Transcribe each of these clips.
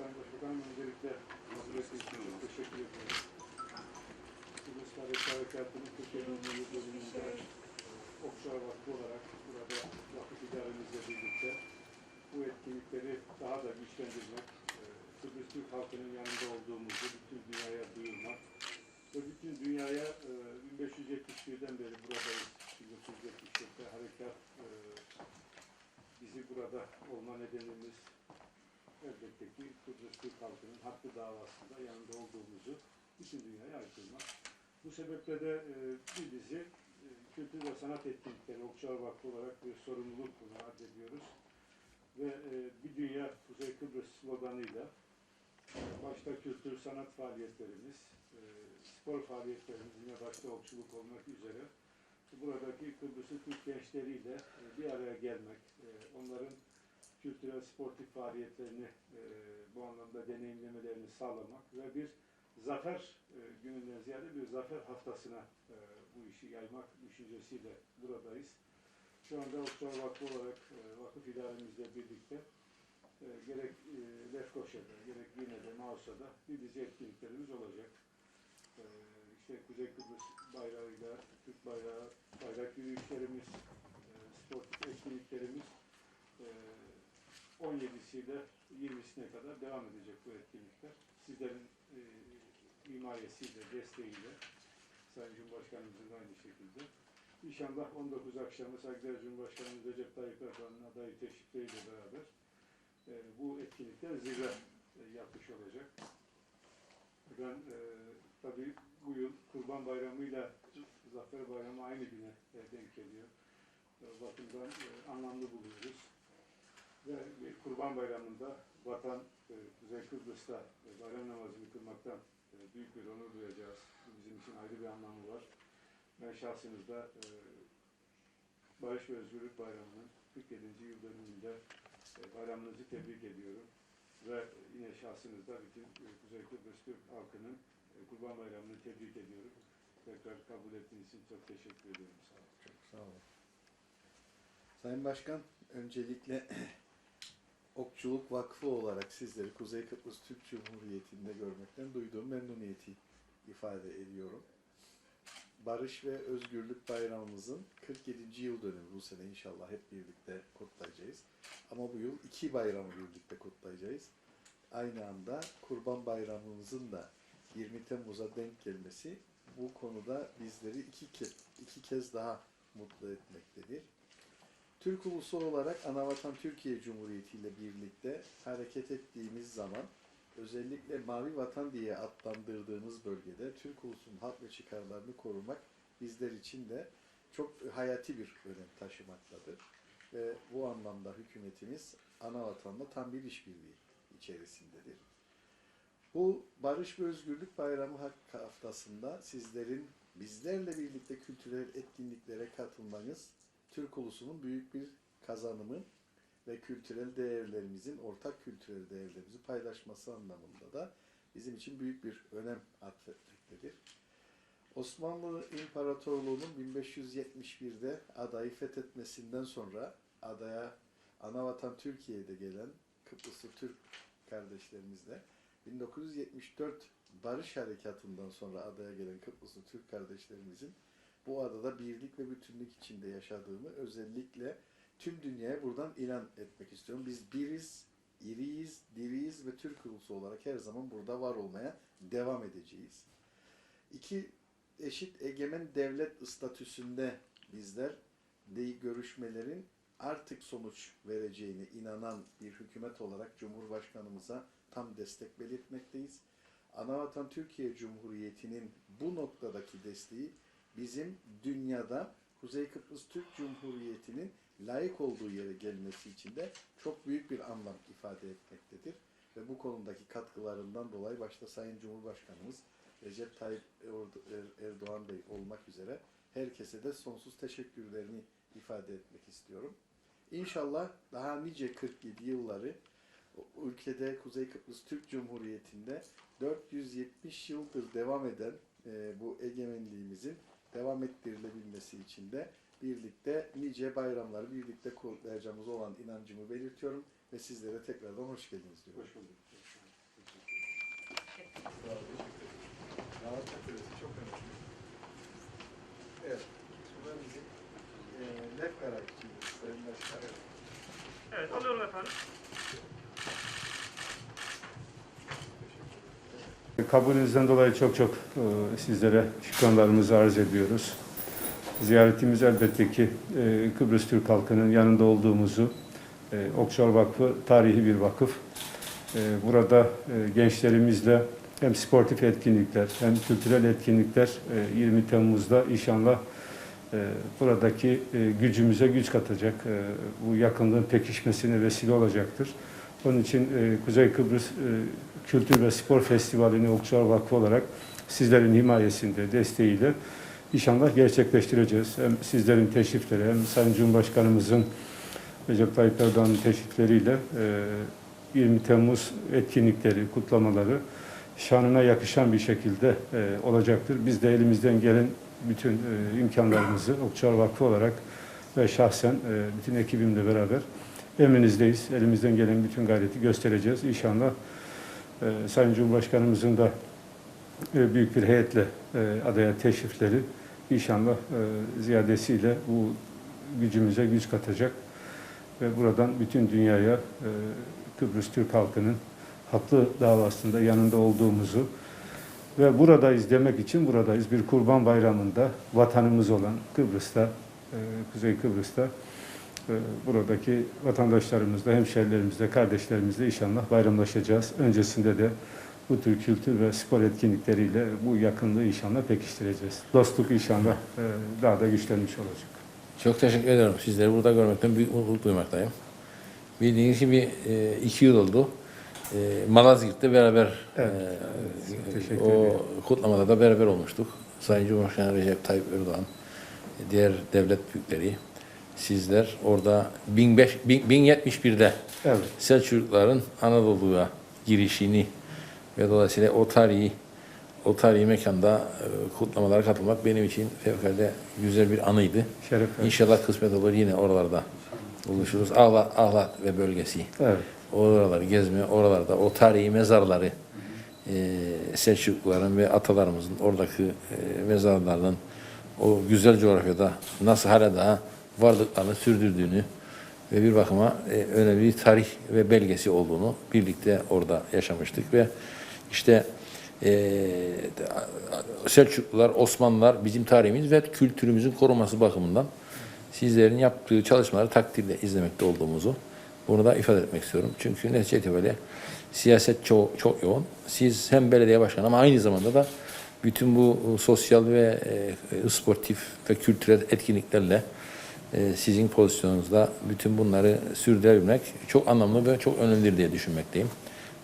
Sayın Başbakanım. Öncelikle çok teşekkür ediyorum. Kıbrıs Barış Harekatı'nın Türkiye'nin bölümünde Okçular Vakfı olarak burada vakıf idaremizle birlikte bu etkinlikleri daha da güçlendirmek, e, Kıbrıs Türk halkının yanında olduğumuzu bütün dünyaya duyurmak ve bütün dünyaya e, 1571'den beri buradayız. 1974'te harekat e, bizi burada olma nedenimiz elbette ki Kıbrıs Türk halkının hakkı davasında yanında olduğumuzu bütün dünyaya aykırmak. Bu sebeple de e, bir dizi e, kültür ve sanat etkinlikleri Okçular Vakfı olarak bir sorumluluk bunu addediyoruz. Ve e, bir dünya Kuzey Kıbrıs sloganıyla başta kültür sanat faaliyetlerimiz, e, spor faaliyetlerimiz yine başta okçuluk olmak üzere buradaki Kıbrıs'ın Türk gençleriyle e, bir araya gelmek, e, onların kültürel sportif faaliyetlerini e, bu anlamda deneyimlemelerini sağlamak ve bir zafer e, gününden ziyade bir zafer haftasına e, bu işi yaymak düşüncesiyle buradayız. Şu anda Okçular Vakfı olarak e, vakıf idaremizle birlikte e, gerek e, Lefkoşa'da, gerek Gine'de, Mausa'da bir dizi etkinliklerimiz olacak. E, işte Kuzey Kıbrıs bayrağıyla, Türk bayrağı, bayrak yürüyüşlerimiz, e, sportif etkinliklerimiz e, 17'siyle 20'sine kadar devam edecek bu etkinlikler. Sizlerin e, himayesiyle, desteğiyle, Sayın Cumhurbaşkanımızın aynı şekilde. İnşallah 19 akşamı saygıdeğer Cumhurbaşkanımız Recep Tayyip Erdoğan'ın adayı teşrifleriyle beraber e, bu etkinlikler zirve e, yapmış olacak. Ben e, tabii bu yıl Kurban Bayramı'yla Zafer Bayramı aynı güne e, denk geliyor. E, bakımdan e, anlamlı buluyoruz. Ve Kurban Bayramı'nda vatan e, Kuzey Kıbrıs'ta e, bayram namazını kılmaktan e, büyük bir onur duyacağız. Bizim için ayrı bir anlamı var. Ben şahsınızda e, Barış ve Özgürlük Bayramı'nın 47. yıl dönümünde bayramınızı tebrik ediyorum. Ve yine şahsınızda bütün Kuzey Kıbrıs Türk halkının Kurban Bayramı'nı tebrik ediyorum. Tekrar kabul ettiğiniz için çok teşekkür ediyorum. Sağ olun. Çok sağ olun. Sayın Başkan, öncelikle Okçuluk Vakfı olarak sizleri Kuzey Kıbrıs Türk Cumhuriyeti'nde görmekten duyduğum memnuniyeti ifade ediyorum. Barış ve Özgürlük Bayramımızın 47. yıl dönümü bu sene inşallah hep birlikte kutlayacağız. Ama bu yıl iki bayramı birlikte kutlayacağız. Aynı anda Kurban Bayramımızın da 20 Temmuz'a denk gelmesi bu konuda bizleri iki kez, iki kez daha mutlu etmektedir. Türk ulusu olarak Anavatan Türkiye Cumhuriyeti ile birlikte hareket ettiğimiz zaman özellikle Mavi Vatan diye adlandırdığımız bölgede Türk ulusunun hak ve çıkarlarını korumak bizler için de çok hayati bir önem taşımaktadır. Ve bu anlamda hükümetimiz ana vatanla tam bir işbirliği içerisindedir. Bu Barış ve Özgürlük Bayramı haftasında sizlerin bizlerle birlikte kültürel etkinliklere katılmanız Türk ulusunun büyük bir kazanımı ve kültürel değerlerimizin, ortak kültürel değerlerimizi paylaşması anlamında da bizim için büyük bir önem atfetmektedir. Osmanlı İmparatorluğu'nun 1571'de adayı fethetmesinden sonra adaya anavatan Türkiye'de gelen Kıbrıslı Türk kardeşlerimizle 1974 Barış Harekatı'ndan sonra adaya gelen Kıbrıslı Türk kardeşlerimizin bu adada birlik ve bütünlük içinde yaşadığımı özellikle tüm dünyaya buradan ilan etmek istiyorum. Biz biriz, iriyiz, diriyiz ve Türk ulusu olarak her zaman burada var olmaya devam edeceğiz. İki eşit egemen devlet statüsünde bizler de görüşmelerin artık sonuç vereceğine inanan bir hükümet olarak Cumhurbaşkanımıza tam destek belirtmekteyiz. Anavatan Türkiye Cumhuriyeti'nin bu noktadaki desteği bizim dünyada Kuzey Kıbrıs Türk Cumhuriyeti'nin layık olduğu yere gelmesi için de çok büyük bir anlam ifade etmektedir. Ve bu konudaki katkılarından dolayı başta Sayın Cumhurbaşkanımız Recep Tayyip Er- Erdoğan Bey olmak üzere herkese de sonsuz teşekkürlerimi ifade etmek istiyorum. İnşallah daha nice 47 yılları ülkede Kuzey Kıbrıs Türk Cumhuriyeti'nde 470 yıldır devam eden e, bu egemenliğimizin devam ettirilebilmesi için de birlikte nice bayramları birlikte kutlayacağımız olan inancımı belirtiyorum ve sizlere tekrardan hoş geldiniz diyorum. Hoş bulduk. Galata Kulesi çok önemli. Evet. Şurada bizim e, lef Başkan. Evet, alıyorum efendim. Kabulünüzden dolayı çok çok e, sizlere şükranlarımızı arz ediyoruz. Ziyaretimiz elbette ki e, Kıbrıs Türk halkının yanında olduğumuzu, e, Okçal Vakfı tarihi bir vakıf. Burada gençlerimizle hem sportif etkinlikler hem kültürel etkinlikler e, 20 Temmuz'da inşallah buradaki gücümüze güç katacak, bu yakınlığın pekişmesine vesile olacaktır. Onun için e, Kuzey Kıbrıs e, Kültür ve Spor Festivali'ni Okçular Vakfı olarak sizlerin himayesinde, desteğiyle inşallah gerçekleştireceğiz. Hem sizlerin teşrifleri hem Sayın Cumhurbaşkanımızın Recep Tayyip Erdoğan'ın teşrifleriyle e, 20 Temmuz etkinlikleri, kutlamaları şanına yakışan bir şekilde e, olacaktır. Biz de elimizden gelen bütün e, imkanlarımızı Okçular Vakfı olarak ve şahsen e, bütün ekibimle beraber emrinizdeyiz. Elimizden gelen bütün gayreti göstereceğiz. İnşallah e, Sayın Cumhurbaşkanımızın da e, büyük bir heyetle e, adaya teşrifleri inşallah e, ziyadesiyle bu gücümüze güç katacak ve buradan bütün dünyaya e, Kıbrıs Türk halkının haklı davasında yanında olduğumuzu ve buradayız demek için buradayız. Bir kurban bayramında vatanımız olan Kıbrıs'ta, e, Kuzey Kıbrıs'ta buradaki vatandaşlarımızla, hemşerilerimizle, kardeşlerimizle inşallah bayramlaşacağız. Öncesinde de bu tür kültür ve spor etkinlikleriyle bu yakınlığı inşallah pekiştireceğiz. Dostluk inşallah e, daha da güçlenmiş olacak. Çok teşekkür ederim. Sizleri burada görmekten büyük mutluluk duymaktayım. Bildiğiniz gibi e, iki yıl oldu. E, Malazgirt'te beraber Evet, o kutlamada da beraber olmuştuk. Sayın Cumhurbaşkanı Recep Tayyip Erdoğan, diğer devlet büyükleri, sizler orada 1005 bin- 1071'de Evet, Selçukluların Anadolu'ya girişini ve dolayısıyla o tarihi o tarihi mekanda e, kutlamalara katılmak benim için fevkalade güzel bir anıydı. şeref. İnşallah kısmet olur yine oralarda buluşuruz. Ahlat, Ahlat ve bölgesi. Evet, Oraları gezme, oralarda o tarihi mezarları e, Selçukluların ve atalarımızın oradaki e, mezarlarının o güzel coğrafyada nasıl hala daha varlıklarını sürdürdüğünü ve bir bakıma e, önemli bir tarih ve belgesi olduğunu birlikte orada yaşamıştık ve işte e, Selçuklular, Osmanlılar bizim tarihimiz ve kültürümüzün korunması bakımından sizlerin yaptığı çalışmaları takdirle izlemekte olduğumuzu bunu da ifade etmek istiyorum. Çünkü netice itibariyle siyaset çok, çok yoğun. Siz hem belediye başkanı ama aynı zamanda da bütün bu sosyal ve e, sportif ve kültürel etkinliklerle e, sizin pozisyonunuzda bütün bunları sürdürebilmek çok anlamlı ve çok önemlidir diye düşünmekteyim.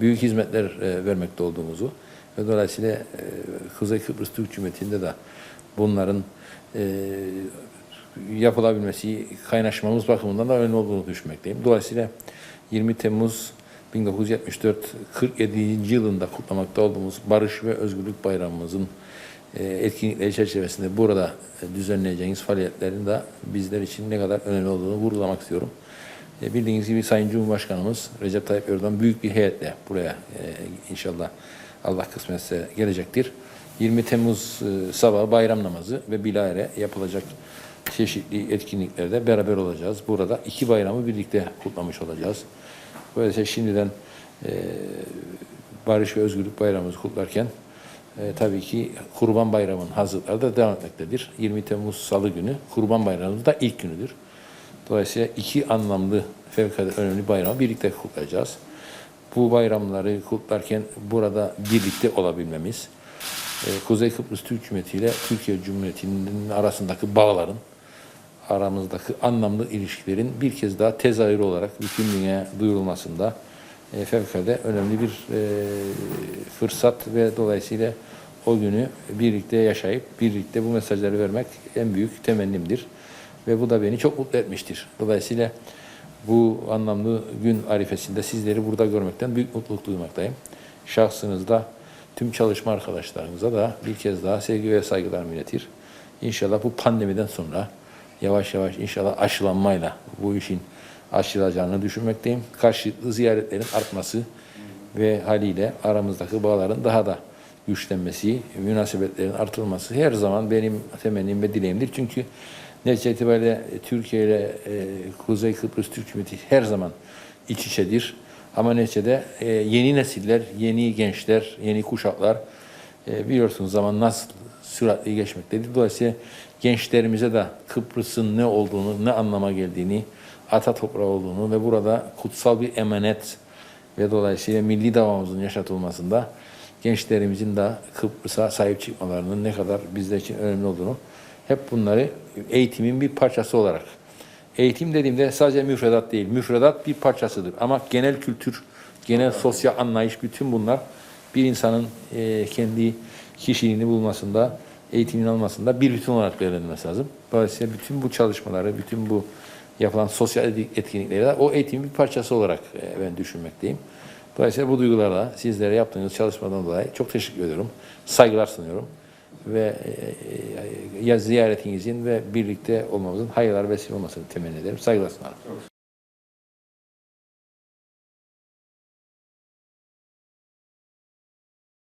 Büyük hizmetler e, vermekte olduğumuzu ve dolayısıyla e, Kuzey Kıbrıs Türk Cumhuriyeti'nde de bunların e, yapılabilmesi, kaynaşmamız bakımından da önemli olduğunu düşünmekteyim. Dolayısıyla 20 Temmuz 1974 47. yılında kutlamakta olduğumuz Barış ve Özgürlük Bayramımızın e, etkinlikleri çerçevesinde burada e, düzenleyeceğiniz faaliyetlerin de bizler için ne kadar önemli olduğunu vurgulamak istiyorum. E, Bildiğiniz gibi Sayın Cumhurbaşkanımız Recep Tayyip Erdoğan büyük bir heyetle buraya e, inşallah Allah kısmetse gelecektir. 20 Temmuz e, sabahı bayram namazı ve bilahare yapılacak çeşitli etkinliklerde beraber olacağız. Burada iki bayramı birlikte kutlamış olacağız. Böylece şimdiden e, Barış ve Özgürlük Bayramımızı kutlarken e, tabii ki Kurban Bayramı'nın hazırlıkları da devam etmektedir. 20 Temmuz Salı günü Kurban Bayramımız da ilk günüdür. Dolayısıyla iki anlamlı fevkalade önemli bayramı birlikte kutlayacağız. Bu bayramları kutlarken burada birlikte olabilmemiz, e, Kuzey Kıbrıs Türk Cumhuriyeti ile Türkiye Cumhuriyeti'nin arasındaki bağların, aramızdaki anlamlı ilişkilerin bir kez daha tezahür olarak bütün dünyaya duyurulmasında e, fevkalade önemli bir e, fırsat ve dolayısıyla o günü birlikte yaşayıp birlikte bu mesajları vermek en büyük temennimdir. Ve bu da beni çok mutlu etmiştir. Dolayısıyla bu anlamlı gün arifesinde sizleri burada görmekten büyük mutluluk duymaktayım. Şahsınızda tüm çalışma arkadaşlarınıza da bir kez daha sevgi ve saygılarımı iletir. İnşallah bu pandemiden sonra yavaş yavaş inşallah aşılanmayla bu işin aşılacağını düşünmekteyim. Karşılıklı ziyaretlerin artması ve haliyle aramızdaki bağların daha da güçlenmesi, münasebetlerin artırılması her zaman benim temennim ve dileğimdir. Çünkü netice itibariyle Türkiye ile e, Kuzey Kıbrıs Türk Cumhuriyeti her zaman iç içedir. Ama neticede e, yeni nesiller, yeni gençler, yeni kuşaklar e, biliyorsunuz zaman nasıl süratli geçmektedir. Dolayısıyla gençlerimize de Kıbrıs'ın ne olduğunu, ne anlama geldiğini, ata toprağı olduğunu ve burada kutsal bir emanet ve dolayısıyla milli davamızın yaşatılmasında gençlerimizin de Kıbrıs'a sahip çıkmalarının ne kadar bizler için önemli olduğunu hep bunları eğitimin bir parçası olarak Eğitim dediğimde sadece müfredat değil, müfredat bir parçasıdır. Ama genel kültür, genel sosyal anlayış, bütün bunlar bir insanın e, kendi kişiliğini bulmasında, eğitimin almasında bir bütün olarak değerlendirilmesi lazım. Dolayısıyla bütün bu çalışmaları, bütün bu yapılan sosyal etkinlikleri de o eğitimin bir parçası olarak e, ben düşünmekteyim. Dolayısıyla bu duygularla sizlere yaptığınız çalışmadan dolayı çok teşekkür ediyorum. Saygılar sunuyorum ve e, e, ya ziyaretinizin ve birlikte olmamızın hayırlar vesile olmasını temenni ederim. Saygılar sunarım.